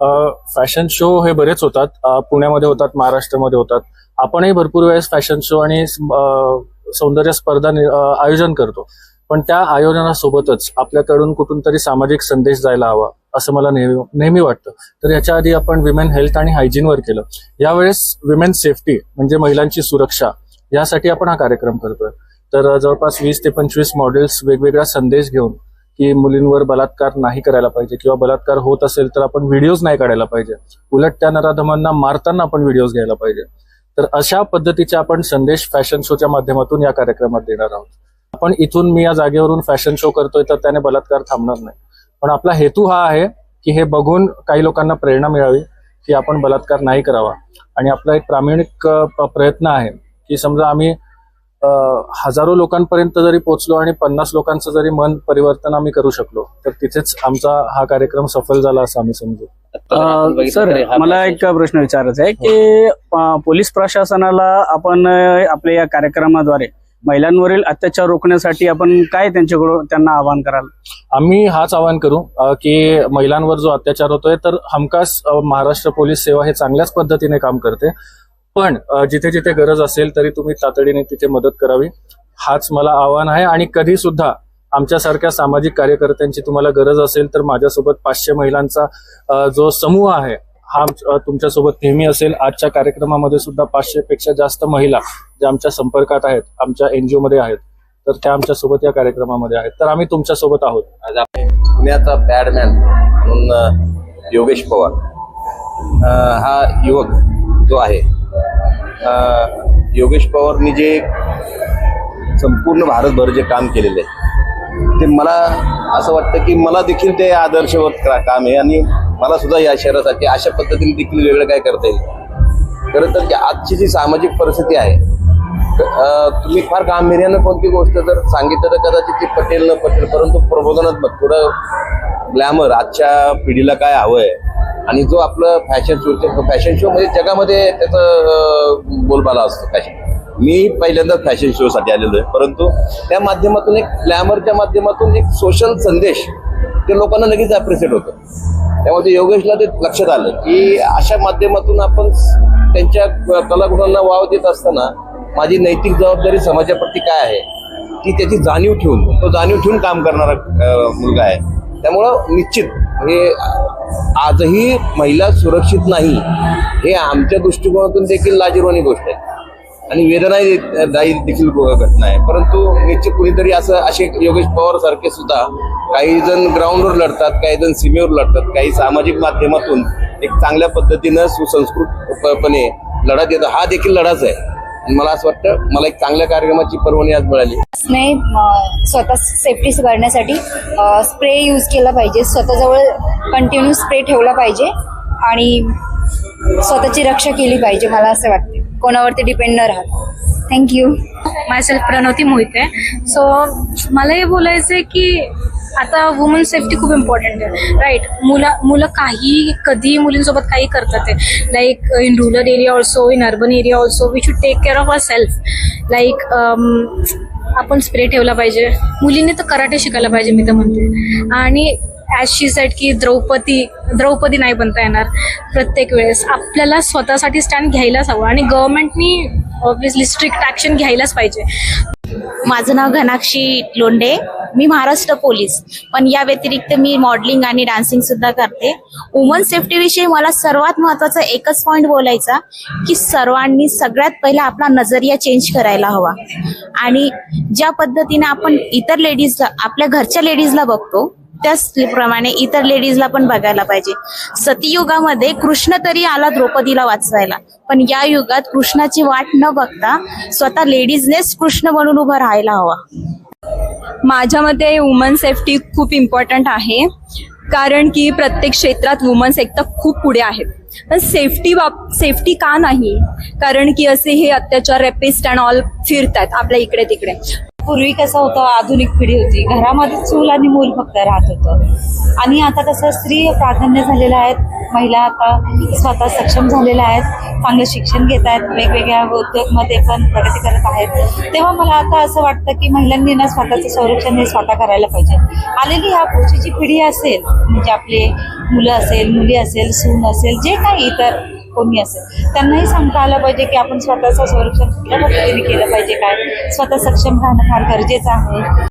Fashion show हे बरेच होतात. पुण्यामध्ये होतात महाराष्ट्रामध्ये होतात. आपणही भरपूर वेळेस फॅशन शो आणि सौंदर्य स्पर्धा आयोजन करतो. पण त्या आयोजनासोबतच आपल्याकडून कुठून तरी सामाजिक संदेश जायला हवा असं मला नेहमी नेहमी वाटतं. तर याच्या आधी आपण विमेन हेल्थ आणि हायजीनवर केलं. यावेळेस विमेन सेफ्टी म्हणजे महिलांची सुरक्षा यासाठी आपण हा कार्यक्रम करतोय. तर जवळपास वीस ते पंचवीस मॉडेल्स वेगवेगळा संदेश घेऊन की मुलींवर बलात्कार नाही करायला पाहिजे किंवा बलात्कार होत असेल तर आपण व्हिडिओज नाही काढायला पाहिजे. उलट त्या नराधमांना मारताना आपण व्हिडिओज घ्यायला पाहिजे. तर अशा पद्धतीचे आपण संदेश फॅशन शोच्या माध्यमातून या कार्यक्रमात देणार आहोत. आपण इथून मी या जागेवरून फॅशन शो करतोय तर त्याने बलात्कार थांबणार नाही. पण आपला हेतू हा आहे की हे बघून काही लोकांना प्रेरणा मिळावी की आपण बलात्कार नाही करावा. आणि आपला एक प्रामाणिक प्रयत्न आहे की समजा आम्ही हजारो लोकांपर्यंत जरी पोहोचलो आणि पन्नास लोकांचं जरी मन परिवर्तन आम्ही करू शकलो तर तिथेच आमचा हा कार्यक्रम सफल झाला असं आम्ही समजू. सर मला एक प्रश्न विचारायचा आहे की पोलीस प्रशासनाला आपण आपल्या या कार्यक्रमाद्वारे महिलांवरील अत्याचार रोखण्यासाठी आपण काय त्यांच्याकडून त्यांना आवाहन कराल? आम्ही हाच आवाहन करू की महिलांवर जो अत्याचार होतोय तर हमखास महाराष्ट्र पोलीस सेवा हे चांगल्याच पद्धतीने काम करते. पण जिथे जिथे गरज असेल तरी तुम्ही तातडीने तिथे मदत करावी. हाच मला आव्हान आहे आणि कधी सुद्धा आमच्यासारख्या सामाजिक कार्यकर्त्यांची तुम्हाला गरज असेल तर माझ्यासोबत पाचशे महिलांचा जो समूह आहे हा तुमच्यासोबत नेहमी असेल. आजच्या कार्यक्रमामध्ये सुद्धा पाचशे पेक्षा जास्त महिला ज्या आमच्या संपर्कात आहेत आमच्या एनजीओ मध्ये आहेत तर त्या आमच्यासोबत या कार्यक्रमामध्ये आहेत. तर आम्ही तुमच्यासोबत आहोत पुण्याचा बॅडमॅन म्हणून योगेश पवार. हा युवक जो आहे योगेश पवारनी जे संपूर्ण भारतभर जे काम केलेलं आहे ते मला असं वाटतं की मला देखील ते आदर्शवत काम आहे आणि मला सुद्धा या शहरासाठी अशा पद्धतीने देखील वेगळं काय करता येईल. खरं तर आजची जी सामाजिक परिस्थिती आहे तुम्ही फार गांभीर्यानं कोणती गोष्ट जर सांगितलं तर कदाचित ती पटेल न पटेल परंतु प्रबोधनात्मक थोडं ग्लॅमर आजच्या पिढीला काय हवं आहे आणि जो आपलं फॅशन शो फॅशन शो म्हणजे जगामध्ये त्याचं बोलबाला असतो फॅशन मी पहिल्यांदा फॅशन शो साठी आलेलो आहे. परंतु त्या माध्यमातून एक ग्लॅमरच्या माध्यमातून एक सोशल संदेश ते लोकांना लगेच अप्रिशिएट होतं. त्यामुळे ते योगेशला ते लक्षात आलं की अशा माध्यमातून आपण त्यांच्या कलागुणांना वाव देत असताना माझी नैतिक जबाबदारी समाजाप्रती काय आहे ती त्याची जाणीव ठेवून तो जाणीव ठेवून काम करणारा मुलगा आहे. त्यामुळं निश्चित हे आजही महिला सुरक्षित नाही हे आमच्या दृष्टिकोनातून देखील लाजीरवाणी गोष्ट आहे. आणि वेदनाही दायी देखील घटना आहे. परंतु निश्चित कुणीतरी असं असे योगेश पवार सारखे सुद्धा काही जण ग्राउंडवर लढतात काही जण सीमेवर लढतात काही सामाजिक माध्यमातून एक चांगल्या पद्धतीनं सुसंस्कृतपणे लढा देतो हा देखील लढाच आहे. मला असं वाटतं मला एक चांगल्या कार्यक्रमाची परवानगी आज मिळाली. स्वतः सेफ्टी करण्यासाठी स्प्रे यूज केला पाहिजे. स्वतःजवळ कंटिन्यू स्प्रे ठेवला पाहिजे आणि स्वतःची रक्षा केली पाहिजे मला असं वाटते. कोणावरती डिपेंड न राहत. Thank you myself Pranavati Mohite. So मला हे बोलायचं आहे की आता वुमन सेफ्टी खूप इम्पॉर्टंट आहे. राईट मुलं मुलं काही कधी मुलींसोबत काही करतात ते. Like in rural area also in urban area also we should take care of our self like आपण स्प्रे ठेवला पाहिजे. मुलींनी तर कराटे शिकायला पाहिजे मी तर म्हणते. आणि ॲज शी सेट की द्रौपदी द्रौपदी नाही बनता येणार प्रत्येक वेळेस. आपल्याला स्वतःसाठी स्टँड घ्यायलाच हवं आणि गव्हर्नमेंटनी ऑब्व्हियसली स्ट्रिक्ट ॲक्शन घ्यायलाच पाहिजे. माझं नाव घनाक्षी लोंडे मी महाराष्ट्र पोलीस. पण या व्यतिरिक्त मी मॉडेलिंग आणि डान्सिंग सुद्धा करते. वुमन सेफ्टी विषयी मला सर्वात महत्त्वाचा एकच पॉईंट बोलायचा की सर्वांनी सगळ्यात पहिला आपला नजरिया चेंज करायला हवा. आणि ज्या पद्धतीने आपण इतर लेडीजला आपल्या घरच्या लेडीजला बघतो त्याचप्रमाणे इतर लेडीजला पण बघायला पाहिजे. सतीयुगामध्ये कृष्ण तरी आला द्रौपदीला वाचवायला. पण या युगात कृष्णाची वाट न बघता स्वतः लेडीजनेच कृष्ण बनून उभं राहायला हवा. माझ्या मते वुमन सेफ्टी खूप इम्पॉर्टंट आहे. कारण की प्रत्येक क्षेत्रात वुमन्स एक तर खूप पुढे आहेत पण सेफ्टी बाब सेफ्टी का नाही? कारण की असे हे अत्याचार रेपिस्ट अँड ऑल फिरतात आपल्या इकडे तिकडे. पूर्वी कसं होतं आधुनिक पिढी होती. घरामध्ये चूल आणि मूल फक्त राहत होतं. आणि आता कसं स्त्री प्राधान्य झालेलं आहेत महिला आता स्वतः सक्षम झालेल्या आहेत चांगलं शिक्षण घेत आहेत वेगवेगळ्या उद्योगमध्ये पण प्रगती करत आहेत. तेव्हा मला आता असं वाटतं की महिलांनी ना स्वतःचं संरक्षण हे स्वतः करायला पाहिजे. आलेली ह्या पुढची जी पिढी असेल म्हणजे आपले मुलं असेल मुली असेल सून असेल जे काही इतर कोणी असेल. त्यांनाही सांगता आलं पाहिजे की आपण स्वतःचं संरक्षण कुठल्या पद्धतीने केलं पाहिजे काय? स्वतः सक्षम राहणं फार गरजेचं आहे.